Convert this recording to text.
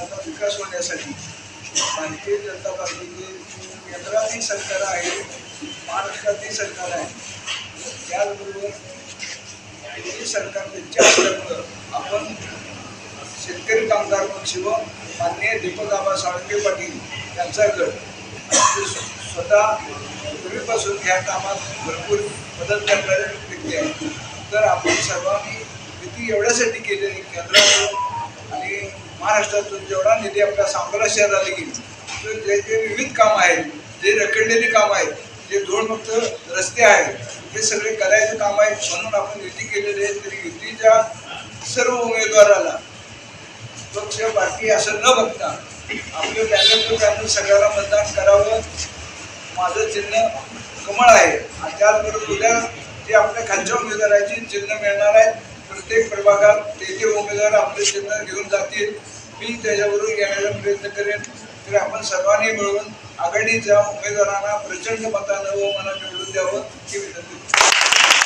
विकास होण्यासाठी भारतीय जनता पार्टीचे केंद्रातही सरकार आहे महाराष्ट्रातही सरकार आहे त्याचबरोबर हे सरकार त्यांच्या असल्यामुळं आपण शेतकरी कामगार पक्ष व माननीय दीपक आबा साळुंके पाटील यांचा गट स्वतः पूर्वीपासून या कामात भरपूर मदत करणारे व्यक्ती आहे तर आपण सर्वांनी युती एवढ्यासाठी केलेली केंद्रावर आणि महाराष्ट्रातून जेवढा निधी आपल्या सांगोला शहराला गेली तर जे जे विविध कामं आहेत जे रखडलेली कामं आहेत जे दोनमुक्त रस्ते आहेत हे सगळे करायचं काम आहे म्हणून आपण युती केलेली आहे. तरी युतीच्या सर्व उमेदवाराला पक्ष पार्टी असं न बघता आपलं बॅलट बॅलट सगळ्याला मतदान करावं माझं चिन्ह कमळ आहे. आणि त्याचबरोबर उद्या जे आपल्या खालच्या उमेदवाराची चिन्ह मिळणार आहेत प्रत्येक प्रभागात ते उमेदवार आपले चिन्ह घेऊन जातील. मी त्याच्यावरून येण्याचा प्रयत्न करेन. तर आपण सर्वांनी मिळून आघाडीच्या उमेदवारांना प्रचंड मतानं व मला निवडून द्यावं ही विनंती